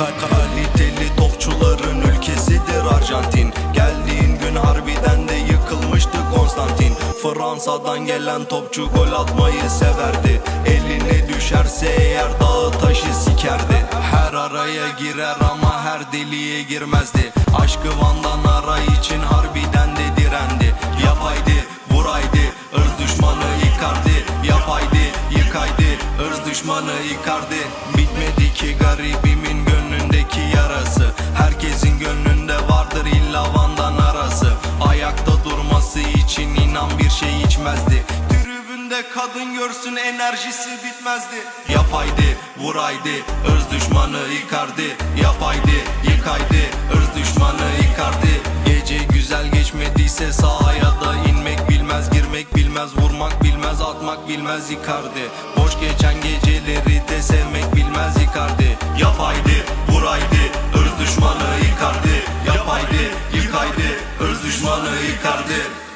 Kal- Kaliteli topçuların ülkesidir Arjantin. Geldiğin gün harbiden de yıkılmıştı Konstantin. Fransa'dan gelen topçu gol atmayı severdi. Eline düşerse eğer dağı taşı sikerdi. Her araya girer ama her deliğe girmezdi. Aşkı Van'dan ara için harbiden de direndi. Yapaydı vuraydı ırz düşmanı yıkardı. Yapaydı yıkaydı ırz düşmanı yıkardı. Bitmedi ki bir şey içmezdi. Tribünde kadın görsün enerjisi bitmezdi. Yapaydı vuraydı ırz düşmanı yıkardı. Yapaydı yıkaydı ırz düşmanı yıkardı. Gece güzel geçmediyse sahaya da inmek bilmez Girmek bilmez vurmak bilmez atmak bilmez yıkardı. Boş geçen geceleri de sevmek bilmez yıkardı. Yapaydı vuraydı ırz düşmanı yıkardı. Yapaydı yıkaydı ırz düşmanı yıkardı